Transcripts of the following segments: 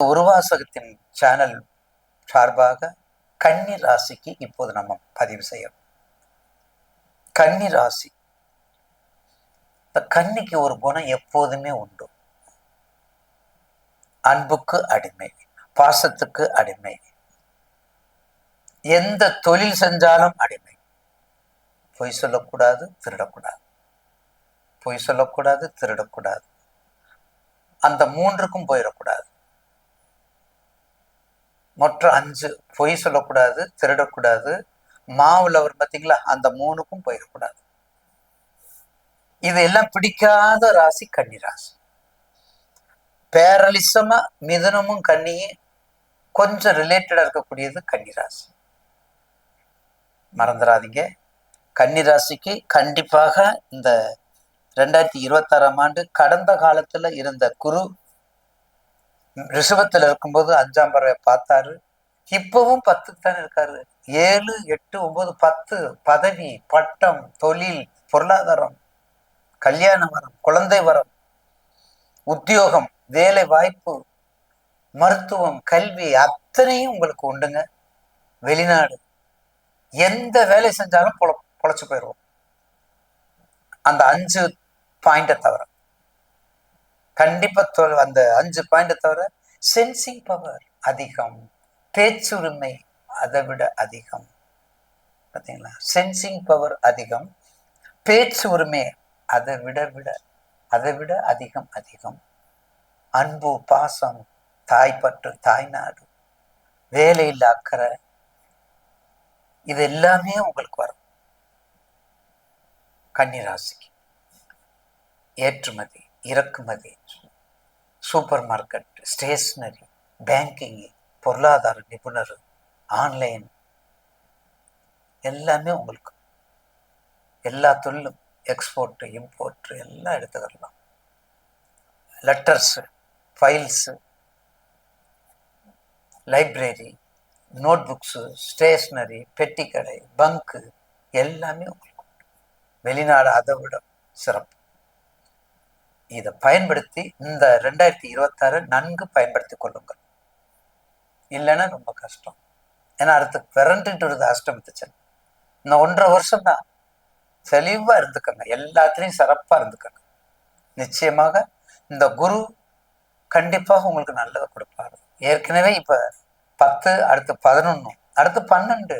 உருவாசகத்தின் channel சார்பாக கன்னி ராசிக்கு இப்போது நம்ம பதிவு செய்யணும் கன்னி ராசி இந்த கன்னிக்கு ஒரு குணம் எப்போதுமே உண்டு. அன்புக்கு அடிமை பாசத்துக்கு அடிமை எந்த தொழில் செஞ்சாலும் அடிமை. பொய் சொல்லக்கூடாது திருடக்கூடாது. பொய் சொல்லக்கூடாது திருடக்கூடாது. அந்த மூன்றுக்கும் போயிடக்கூடாது. மற்ற அஞ்சு பொய் சொல்லக்கூடாது திருடக்கூடாது. மாவுல வரும் பார்த்தீங்களா? அந்த மூணுக்கும் போயிடக்கூடாது. இது எல்லாம் பிடிக்காத ராசி கன்னி ராசி. பேரலிசமா மிதனமும் கன்னியும் கொஞ்சம் ரிலேட்டடா இருக்கக்கூடியது கன்னி ராசி. மறந்துடாதீங்க. கன்னி ராசிக்கு கண்டிப்பாக இந்த ரெண்டாயிரத்தி இருபத்தாறாம் ஆண்டு கடந்த காலத்துல இருந்த குரு ரிஷபத்தில் இருக்கும்போது அஞ்சாம் பறவை பார்த்தாரு. இப்பவும் பத்துக்கு தானே இருக்காரு. ஏழு எட்டு ஒன்பது பத்து பதவி பட்டம் தொழில் பொருளாதாரம் கல்யாண வரம் குழந்தை வரம் உத்தியோகம் வேலை வாய்ப்பு மருத்துவம் கல்வி அத்தனையும் உங்களுக்கு உண்டுங்க. வெளிநாடு எந்த வேலை செஞ்சாலும் பொழ பொழைச்சு போயிடுவோம் அந்த அஞ்சு பாயிண்டை தவிர. கண்டிப்பா தோல் அந்த அஞ்சு பாயிண்டை தவிர சென்சிங் பவர் அதிகம். பேச்சுரிமை அதை விட அதிகம். பார்த்தீங்களா சென்சிங் பவர் அதிகம். பேச்சு உரிமை அதை விட விட அதை விட அதிகம் அதிகம். அன்பு பாசம் தாய்ப்பற்று தாய்நாடு வேலையில் அக்கறை இது எல்லாமே உங்களுக்கு வரும். கன்னிராசிக்கு. ஏற்றுமதி. இறக்குமதி. சூப்பர் மார்க்கெட் ஸ்டேஷ்னரி பேங்கிங் பொருளாதார நிபுணர் ஆன்லைன். எல்லாமே உங்களுக்கு. எல்லா தொழிலும் எக்ஸ்போர்ட்டு இம்போர்ட்டு எல்லாம் எடுத்துக்கலாம் letters files library note books stationery பெட்டி கடை பங்கு எல்லாமே உங்களுக்கு. வெளிநாடு அதை விட சிறப்பு. இதை பயன்படுத்தி இந்த ரெண்டாயிரத்தி இருபத்தாறு நன்கு பயன்படுத்தி கொள்ளுங்கள். இல்லைன்னா ரொம்ப கஷ்டம். ஏன்னா அடுத்து பிறண்டுட்டு வருது அஷ்டமத்துச்சன் இந்த ஒன்றரை வருஷம் தான் தெளிவாக இருந்துக்கங்க. எல்லாத்துலேயும் சிறப்பா இருந்துக்கங்க. நிச்சயமாக இந்த குரு கண்டிப்பாக உங்களுக்கு நல்லதை கொடுப்பாரு. ஏற்கனவே இப்போ பத்து அடுத்து பதினொன்னு அடுத்து பன்னெண்டு.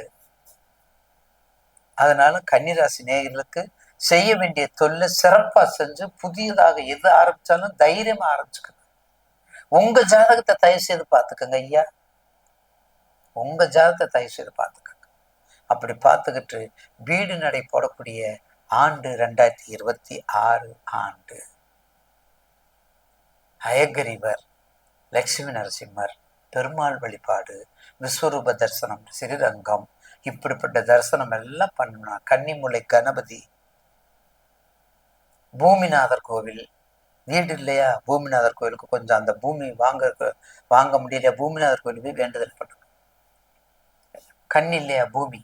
அதனால கன்னிராசி நேயர்களுக்கு செய்ய வேண்டிய தொழிலை சிறப்பா செஞ்சு புதியதாக எது ஆரம்பிச்சாலும் தைரியமா ஆரம்பிச்சுக்கணும். உங்க ஜாதகத்தை தயவு செய்து பார்த்துக்கங்க ஐயா. உங்க ஜாதகத்தை தயவு செய்து பார்த்துக்கங்க. அப்படி பார்த்துக்கிட்டு வீடு நடை போடக்கூடிய ஆண்டு ரெண்டாயிரத்தி இருபத்தி ஆறு ஆண்டு. அயகிரிவர் லட்சுமி நரசிம்மர் பெருமாள் வழிபாடு விஸ்வரூப தரிசனம் ஸ்ரீரங்கம் இப்படிப்பட்ட தரிசனம் எல்லாம் பண்ணணும் கன்னிமுலை கணபதி பூமிநாதர் கோவில். வீடு இல்லையா? பூமிநாதர் கோவிலுக்கு கொஞ்சம் அந்த பூமி வாங்க வாங்க முடியலையா? பூமிநாதர் கோவில் போய் வேண்டுதல் பண்ணுங்க. கண் இல்லையா? பூமி.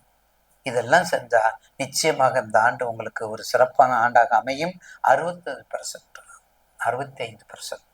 இதெல்லாம் செஞ்சா நிச்சயமாக இந்த ஆண்டு உங்களுக்கு ஒரு சிறப்பான ஆண்டாக அமையும். அறுபத்தஞ்சு பர்சன்ட் அறுபத்தி ஐந்து பர்சன்ட்